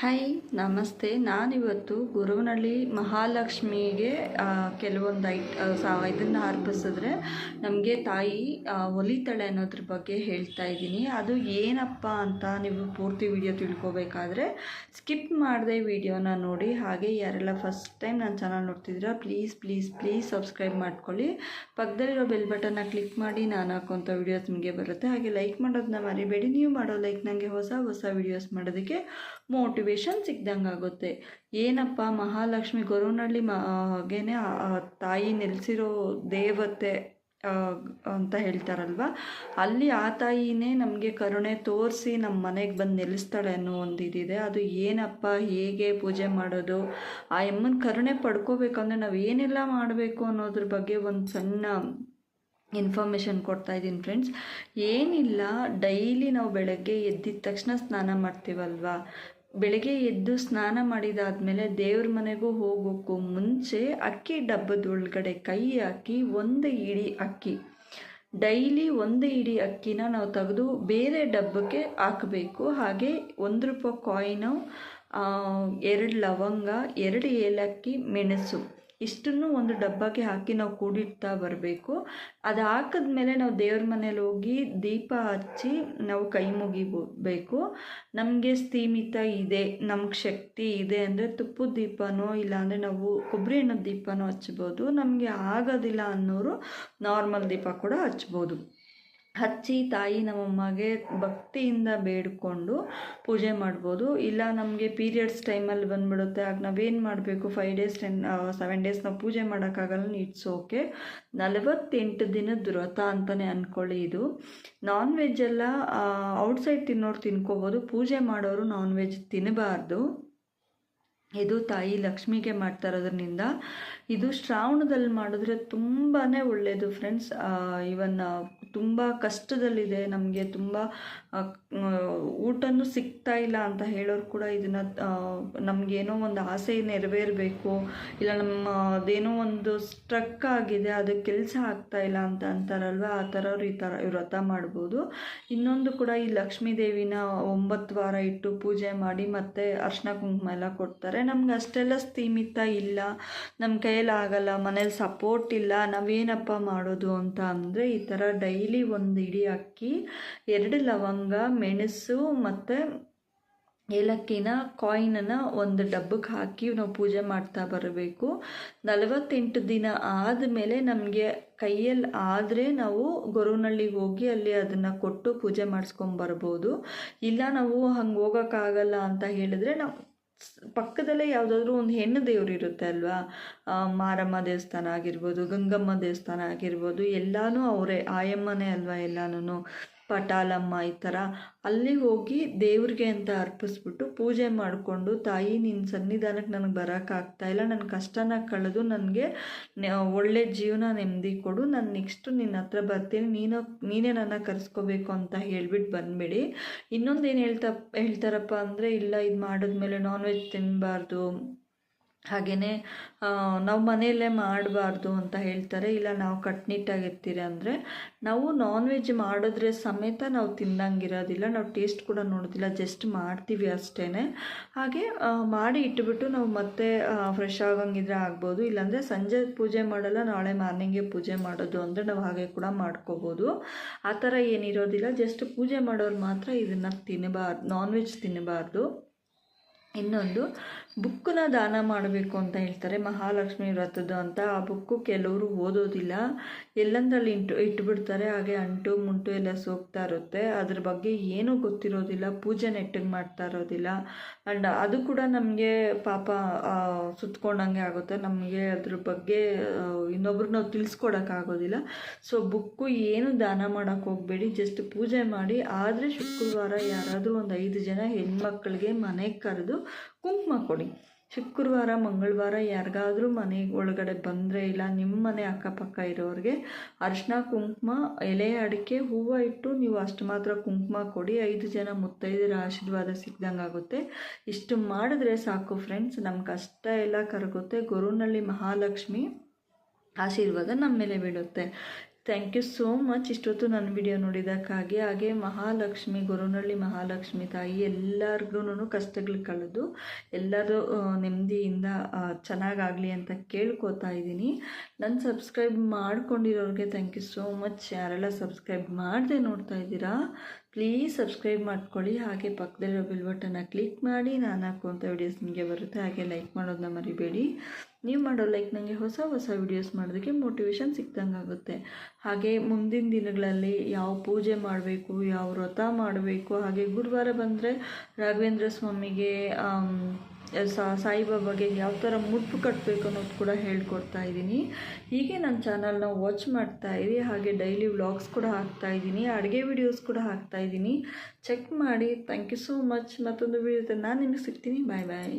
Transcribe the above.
Hi ನಮಸ್ತೆ. ನಾನಿವತ್ತು ಗುರುವನಹಳ್ಳಿ ಮಹಾಲಕ್ಷ್ಮಿಗೆ ಕೆಲವೊಂದು ಐಟ್ ಇದನ್ನು ಅರ್ಪಿಸಿದ್ರೆ ನಮಗೆ ತಾಯಿ ಒಲಿತಾಳೆ ಅನ್ನೋದ್ರ ಬಗ್ಗೆ ಹೇಳ್ತಾ ಇದ್ದೀನಿ. ಅದು ಏನಪ್ಪ ಅಂತ ನೀವು ಪೂರ್ತಿ ವಿಡಿಯೋ ತಿಳ್ಕೊಬೇಕಾದ್ರೆ ಸ್ಕಿಪ್ ಮಾಡದೆ ವಿಡಿಯೋನ ನೋಡಿ. ಹಾಗೆ ಯಾರೆಲ್ಲ ಫಸ್ಟ್ ಟೈಮ್ ನನ್ನ ಚಾನಲ್ ನೋಡ್ತಿದ್ದೀರಾ, ಪ್ಲೀಸ್ ಪ್ಲೀಸ್ ಪ್ಲೀಸ್ ಸಬ್ಸ್ಕ್ರೈಬ್ ಮಾಡ್ಕೊಳ್ಳಿ. ಪಕ್ಕದಲ್ಲಿರೋ ಬೆಲ್ ಬಟನ್ನ ಕ್ಲಿಕ್ ಮಾಡಿ ನಾನು ಹಾಕೋಂಥ ವಿಡಿಯೋಸ್ ನಿಮಗೆ ಬರುತ್ತೆ. ಹಾಗೆ ಲೈಕ್ ಮಾಡೋದನ್ನ ಮರಿಬೇಡಿ. ನೀವು ಮಾಡೋ ಲೈಕ್ ನನಗೆ ಹೊಸ ಹೊಸ ವಿಡಿಯೋಸ್ ಮಾಡೋದಕ್ಕೆ ಮೋಟಿವೇಶನ್ ಸಿಕ್ದಂಗೆ ಆಗುತ್ತೆ ಏನಪ್ಪ, ಮಹಾಲಕ್ಷ್ಮಿ ಗೊರವನಹಳ್ಳಿ ಮ ಹಾಗೇನೆ ಆ- ಆ ತಾಯಿ ನೆಲೆಸಿರೋ ದೇವತೆ ಅಂತ ಹೇಳ್ತಾರಲ್ವ? ಅಲ್ಲಿ ಆ ತಾಯಿನೇ ನಮಗೆ ಕರುಣೆ ತೋರಿಸಿ ನಮ್ಮ ಮನೆಗೆ ಬಂದು ನೆಲೆಸ್ತಾಳೆ ಅನ್ನೋ ಒಂದು ಇದಿದೆ. ಅದು ಏನಪ್ಪ, ಹೇಗೆ ಪೂಜೆ ಮಾಡೋದು? ಆ ಅಮ್ಮನ ಕರುಣೆ ಪಡ್ಕೋಬೇಕಂದ್ರೆ ನಾವು ಏನೆಲ್ಲ ಮಾಡಬೇಕು ಅನ್ನೋದ್ರ ಬಗ್ಗೆ ಒಂದು ಸಣ್ಣ ಇನ್ಫಾರ್ಮೇಷನ್ ಕೊಡ್ತಾ ಇದ್ದೀನಿ ಫ್ರೆಂಡ್ಸ್ ಏನಿಲ್ಲ, ಡೈಲಿ ನಾವು ಬೆಳಗ್ಗೆ ಎದ್ದಿದ ತಕ್ಷಣ ಸ್ನಾನ ಮಾಡ್ತೀವಲ್ವಾ? ಬೆಳಗ್ಗೆ ಎದ್ದು ಸ್ನಾನ ಮಾಡಿದಾದ್ಮೇಲೆ ದೇವ್ರ ಮನೆಗೂ ಹೋಗೋಕ್ಕೂ ಮುಂಚೆ ಅಕ್ಕಿ ಡಬ್ಬದೊಳಗಡೆ ಕೈ ಹಾಕಿ, ಒಂದು ಇಡಿ ಅಕ್ಕಿ. ಡೈಲಿ ಒಂದು ಇಡಿ ಅಕ್ಕಿನ ನಾವು ತೆಗೆದು ಬೇರೆ ಡಬ್ಬಕ್ಕೆ ಹಾಕಬೇಕು. ಹಾಗೆ ಒಂದು ರೂಪಾಯಿ ಕಾಯಿನು ಎರಡು ಲವಂಗ, ಎರಡು ಏಲಕ್ಕಿ, ಮೆಣಸು. ಇಷ್ಟನ್ನು ಒಂದು ಡಬ್ಬಕ್ಕೆ ಹಾಕಿ ನಾವು ಕೂಡಿಡ್ತಾ ಬರಬೇಕು. ಅದು ಹಾಕಿದ್ಮೇಲೆ ನಾವು ದೇವ್ರ ಮನೇಲಿ ಹೋಗಿ ದೀಪ ಹಚ್ಚಿ ನಾವು ಕೈ ಮುಗಿಬೇಕು. ನಮಗೆ ಸ್ಥೀಮಿತ ಇದೆ, ನಮ್ಗೆ ಶಕ್ತಿ ಇದೆ ಅಂದರೆ ತುಪ್ಪದ ದೀಪನೋ ಇಲ್ಲಾಂದರೆ ನಾವು ಕೊಬ್ಬರಿ ಎಣ್ಣದ ದೀಪನೋ ಹಚ್ಬೋದು. ನಮಗೆ ಆಗೋದಿಲ್ಲ ಅನ್ನೋರು ನಾರ್ಮಲ್ ದೀಪ ಕೂಡ ಹಚ್ಬೋದು. ಹಚ್ಚಿ ತಾಯಿ ನಮ್ಮಮ್ಮಗೆ ಭಕ್ತಿಯಿಂದ ಬೇಡಿಕೊಂಡು ಪೂಜೆ ಮಾಡ್ಬೋದು. ಇಲ್ಲ ನಮಗೆ ಪೀರಿಯಡ್ಸ್ ಟೈಮಲ್ಲಿ ಬಂದ್ಬಿಡುತ್ತೆ. ಆಗ ನಾವೇನು ಮಾಡಬೇಕು? Five days ten seven days ನಾವು ಪೂಜೆ ಮಾಡೋಕ್ಕಾಗಲ್ಲ. ಇಟ್ಸ್ ಓಕೆ ನಲವತ್ತೆಂಟು ದಿನದ ವ್ರತ ಅಂತಲೇ ಅಂದ್ಕೊಳ್ಳಿ ಇದು. ನಾನ್ ವೆಜ್ ಎಲ್ಲ ಔಟ್ಸೈಡ್ ತಿನ್ನೋರು ತಿನ್ಕೋಬೋದು. ಪೂಜೆ ಮಾಡೋರು ನಾನ್ ವೆಜ್ ತಿನ್ನಬಾರ್ದು ಇದು ತಾಯಿ ಲಕ್ಷ್ಮಿಗೆ ಮಾಡ್ತಾ ಇರೋದ್ರಿಂದ ಇದು ಶ್ರಾವಣದಲ್ಲಿ ಮಾಡಿದ್ರೆ ತುಂಬಾ ಒಳ್ಳೆಯದು ಫ್ರೆಂಡ್ಸ್. ಇವನ್ನ ತುಂಬ ಕಷ್ಟದಲ್ಲಿದೆ. ನಮಗೆ ತುಂಬ ಊಟನೂ ಸಿಗ್ತಾ ಇಲ್ಲ ಅಂತ ಹೇಳೋರು ಕೂಡ ಇದನ್ನು ನಮಗೇನೋ ಒಂದು ಆಸೆ ನೆರವೇರಬೇಕು. ಇಲ್ಲ, ನಮ್ಮ, ಅದೇನೋ ಒಂದು ಸ್ಟ್ರಕ್ ಆಗಿದೆ ಅದು ಕೆಲಸ ಆಗ್ತಾ ಇಲ್ಲ ಅಂತ ಅಂತಾರಲ್ವ? ಆ ಥರವ್ರು ಈ ಥರ ವ್ರತ ಮಾಡ್ಬೋದು. ಇನ್ನೊಂದು ಕೂಡ ಈ ಲಕ್ಷ್ಮೀ ದೇವಿನ ಒಂಬತ್ತು ವಾರ ಇಟ್ಟು ಪೂಜೆ ಮಾಡಿ ಮತ್ತೆ ಅರ್ಶಿನ ಕುಂಕುಮ ಎಲ್ಲ ಕೊಡ್ತಾರೆ. ನಮ್ಗೆ ಅಷ್ಟೆಲ್ಲ ಸ್ಥೀಮಿತ ಇಲ್ಲ. ನಮ್ಮ ಕೈಯಲ್ಲಿ ಆಗಲ್ಲ, ಮನೇಲಿ ಸಪೋರ್ಟ್ ಇಲ್ಲ, ನಾವೇನಪ್ಪ ಮಾಡೋದು ಅಂತ ಅಂದರೆ ಈ ಥರ ಡೈಲಿ ಒಂದು ಇಡೀ ಅಕ್ಕಿ, ಎರಡು ಲವಂಗ, ಮೆಣಸು ಮತ್ತು ಏಲಕ್ಕಿನ ಕಾಯಿನನ್ನು ಒಂದು ಡಬ್ಬಕ್ಕೆ ಹಾಕಿ ನಾವು ಪೂಜೆ ಮಾಡ್ತಾ ಬರಬೇಕು. ನಲವತ್ತೆಂಟು ದಿನ ಆದಮೇಲೆ ನಮಗೆ ಕೈಯಲ್ಲಿ ಆದರೆ ನಾವು ಗೊರುನಳ್ಳಿಗೆ ಹೋಗಿ ಅಲ್ಲಿ ಅದನ್ನು ಕೊಟ್ಟು ಪೂಜೆ ಮಾಡಿಸ್ಕೊಂಬರ್ಬೋದು ಇಲ್ಲ ನಾವು ಹಂಗೆ ಹೋಗೋಕ್ಕಾಗಲ್ಲ ಅಂತ ಹೇಳಿದ್ರೆ ನಾವು ಪಕ್ಕದಲ್ಲೇ ಯಾವುದಾದ್ರೂ ಒಂದು ಹೆಣ್ಣು ದೇವರು ಇರುತ್ತೆ ಅಲ್ವಾ? ಮಾರಮ್ಮ ದೇವಸ್ಥಾನ ಆಗಿರ್ಬೋದು, ಗಂಗಮ್ಮ ದೇವಸ್ಥಾನ ಆಗಿರ್ಬೋದು, ಎಲ್ಲಾನು ಅವರೇ, ಆಯಮ್ಮನೇ ಅಲ್ವಾ ಎಲ್ಲನೂ ಪಟಾಲಮ್ಮ ಈ ಥರ ಅಲ್ಲಿ ಹೋಗಿ ದೇವ್ರಿಗೆ ಅಂತ ಅರ್ಪಿಸ್ಬಿಟ್ಟು ಪೂಜೆ ಮಾಡಿಕೊಂಡು ತಾಯಿ ನಿನ್ನ ಸನ್ನಿಧಾನಕ್ಕೆ ನನಗೆ ಬರೋಕ್ಕಾಗ್ತಾ ಇಲ್ಲ. ನನ್ನ ಕಷ್ಟನ ಕಳೆದು ನನಗೆ ಒಳ್ಳೆ ಜೀವನ ನೆಮ್ಮದಿ ಕೊಡು. ನಾನು ನೆಕ್ಸ್ಟು ನಿನ್ನ ಹತ್ರ ಬರ್ತೀನಿ. ನೀನು, ನೀನೇ ನನ್ನ ಕರೆಸ್ಕೋಬೇಕು ಅಂತ ಹೇಳಿಬಿಟ್ಟು ಬಂದ್ಬಿಡಿ. ಇನ್ನೊಂದು ಏನು ಹೇಳ್ತಾ, ಹೇಳ್ತಾರಪ್ಪ ಅಂದರೆ ಇಲ್ಲ ಇದು ಮಾಡಿದ್ಮೇಲೆ ನಾನ್ ವೆಜ್ ತಿನ್ನಬಾರ್ದು ಹಾಗೆಯೇ ನಾವು ಮನೆಯಲ್ಲೇ ಮಾಡಬಾರ್ದು ಅಂತ ಹೇಳ್ತಾರೆ. ಇಲ್ಲ, ನಾವು ಕಟ್ನಿಟ್ಟಾಗಿರ್ತೀರಿ ಅಂದರೆ, ನಾವು ನಾನ್ ವೆಜ್ ಮಾಡಿದ್ರೆ ಸಮೇತ ನಾವು ತಿನ್ನಂಗಿರೋದಿಲ್ಲ ನಾವು ಟೇಸ್ಟ್ ಕೂಡ ನೋಡೋದಿಲ್ಲ. ಜಸ್ಟ್ ಮಾಡ್ತೀವಿ ಅಷ್ಟೇ ಹಾಗೆ ಮಾಡಿ ಇಟ್ಬಿಟ್ಟು ನಾವು ಮತ್ತೆ ಫ್ರೆಶ್ ಆಗಂಗಿದ್ರೆ ಆಗ್ಬೋದು. ಇಲ್ಲಾಂದರೆ ಸಂಜೆ ಪೂಜೆ ಮಾಡಲ್ಲ, ನಾಳೆ ಮಾರ್ನಿಂಗೇ ಪೂಜೆ ಮಾಡೋದು ಅಂದರೆ ನಾವು ಹಾಗೆ ಕೂಡ ಮಾಡ್ಕೋಬೋದು. ಆ ಥರ ಏನಿರೋದಿಲ್ಲ. ಜಸ್ಟ್ ಪೂಜೆ ಮಾಡೋರು ಮಾತ್ರ ಇದನ್ನು ತಿನ್ನಬಾರ್ದು ನಾನ್ ವೆಜ್ ತಿನ್ನಬಾರ್ದು ಇನ್ನೊಂದು ಬುಕ್ಕನ್ನ ದಾನ ಮಾಡಬೇಕು ಅಂತ ಹೇಳ್ತಾರೆ ಮಹಾಲಕ್ಷ್ಮಿ ವ್ರತದ್ದು ಅಂತ. ಆ ಬುಕ್ಕು ಕೆಲವರು ಓದೋದಿಲ್ಲ. ಎಲ್ಲಂದ್ರಲ್ಲಿ ಇಂಟು, ಇಟ್ಬಿಡ್ತಾರೆ, ಹಾಗೆ ಅಂಟು ಮುಂಟು ಎಲ್ಲ ಸೋಗ್ತಾ ಇರುತ್ತೆ. ಅದ್ರ ಬಗ್ಗೆ ಏನೂ ಗೊತ್ತಿರೋದಿಲ್ಲ, ಪೂಜೆ ನೆಟ್ಟಿಗೆ ಮಾಡ್ತಾ ಇರೋದಿಲ್ಲ. ಆ್ಯಂಡ್ ಅದು ಕೂಡ ನಮಗೆ ಪಾಪ ಸುತ್ಕೊಂಡಂಗೆ ಆಗುತ್ತೆ. ನಮಗೆ ಅದ್ರ ಬಗ್ಗೆ ಇನ್ನೊಬ್ರು ನಾವು ತಿಳಿಸ್ಕೊಡೋಕ್ಕಾಗೋದಿಲ್ಲ ಸೊ ಬುಕ್ಕು ಏನು ದಾನ ಮಾಡೋಕ್ಕೆ ಹೋಗಬೇಡಿ. ಜಸ್ಟ್ ಪೂಜೆ ಮಾಡಿ. ಆದರೆ ಶುಕ್ರವಾರ ಯಾರಾದರೂ ಒಂದು ಐದು ಜನ ಹೆಣ್ಮಕ್ಳಿಗೆ ಮನೆಗೆ ಕರೆದು ಕುಂಕುಮ ಕೊಡಿ. ಶುಕ್ರವಾರ, ಮಂಗಳವಾರ ಯಾರಿಗಾದ್ರೂ ಮನೆ ಒಳಗಡೆ ಬಂದರೆ ಇಲ್ಲ, ನಿಮ್ಮ ಮನೆ ಅಕ್ಕಪಕ್ಕ ಇರೋರಿಗೆ ಅರಿಶಿನ ಕುಂಕುಮ, ಎಲೆ, ಅಡಿಕೆ, ಹೂವು ಇಟ್ಟು ನೀವು ಅಷ್ಟು ಮಾತ್ರ ಕುಂಕುಮ ಕೊಡಿ. ಐದು ಜನ ಮುತ್ತೈದರ ಆಶೀರ್ವಾದ ಸಿಕ್ದಂಗೆ ಆಗುತ್ತೆ. ಇಷ್ಟು ಮಾಡಿದ್ರೆ ಸಾಕು ಫ್ರೆಂಡ್ಸ್ ನಮ್ಮ ಕಷ್ಟ ಎಲ್ಲ ಕರಗುತ್ತೆ. ಗುರುನಳ್ಳಿ ಮಹಾಲಕ್ಷ್ಮಿ ಆಶೀರ್ವಾದ ನಮ್ಮ ಮೇಲೆ ಬೀಳುತ್ತೆ. ಥ್ಯಾಂಕ್ ಯು ಸೋ ಮಚ್ ಇಷ್ಟೊತ್ತು ನನ್ನ ವಿಡಿಯೋ ನೋಡಿದ್ದಕ್ಕಾಗಿ, ಹಾಗೆ ಮಹಾಲಕ್ಷ್ಮಿ ಗೊರವನಹಳ್ಳಿ ಮಹಾಲಕ್ಷ್ಮಿ ತಾಯಿ ಎಲ್ಲರಿಗೂ ಕಷ್ಟಗಳು ಕಳೆದು, ಎಲ್ಲರೂ ನೆಮ್ಮದಿಯಿಂದ ಚೆನ್ನಾಗಾಗಲಿ ಅಂತ ಕೇಳ್ಕೊತಾ ಇದ್ದೀನಿ. ನನ್ನ ಸಬ್ಸ್ಕ್ರೈಬ್ ಮಾಡ್ಕೊಂಡಿರೋರಿಗೆ ಥ್ಯಾಂಕ್ ಯು ಸೋ ಮಚ್ ಯಾರೆಲ್ಲ ಸಬ್ಸ್ಕ್ರೈಬ್ ಮಾಡದೆ ನೋಡ್ತಾ ಇದ್ದೀರಾ ಪ್ಲೀಸ್ ಸಬ್ಸ್ಕ್ರೈಬ್ ಮಾಡ್ಕೊಳ್ಳಿ. ಹಾಗೆ ಪಕ್ಕದಲ್ಲಿರೋ ಬಿಲ್ ಬಟನ್ನ ಕ್ಲಿಕ್ ಮಾಡಿ. ನಾನು ಹಾಕುವಂಥ ವಿಡಿಯೋಸ್ ನಿಮಗೆ ಬರುತ್ತೆ. ಹಾಗೆ ಲೈಕ್ ಮಾಡೋದನ್ನ ಮರಿಬೇಡಿ. ನೀವು ಮಾಡೋ ಲೈಕ್ ನನಗೆ ಹೊಸ ಹೊಸ ವಿಡಿಯೋಸ್ ಮಾಡೋದಕ್ಕೆ ಮೋಟಿವೇಶನ್ ಸಿಕ್ದಂಗೆ ಆಗುತ್ತೆ. ಹಾಗೆ ಮುಂದಿನ ದಿನಗಳಲ್ಲಿ ಯಾವ ಪೂಜೆ ಮಾಡಬೇಕು, ಯಾವ ವ್ರತ ಮಾಡಬೇಕು, ಹಾಗೆ ಗುರುವಾರ ಬಂದರೆ ರಾಘವೇಂದ್ರ ಸ್ವಾಮಿಗೆ ಸಾಯಿಬಾಬಾಗೆ ಯಾವ ಥರ ಮುಟ್ಟು ಕಟ್ಟಬೇಕು ಅನ್ನೋದು ಕೂಡ ಹೇಳ್ಕೊಡ್ತಾ ಇದ್ದೀನಿ. ಹೀಗೆ ನನ್ನ ಚಾನಲ್ನ ವಾಚ್ ಮಾಡ್ತಾ ಇರಿ, ಹಾಗೆ ಡೈಲಿ ವ್ಲಾಗ್ಸ್ ಕೂಡ ಹಾಕ್ತಾ ಇದ್ದೀನಿ, ಅಡುಗೆ ವಿಡಿಯೋಸ್ ಕೂಡ ಹಾಕ್ತಾ ಇದ್ದೀನಿ. ಚೆಕ್ ಮಾಡಿ. Thank you so much. ಮತ್ತೊಂದು ವಿಡಿಯೋ ನಾನು ನಿಮಗೆ ಸಿಗ್ತೀನಿ. ಬಾಯ್ ಬಾಯ್.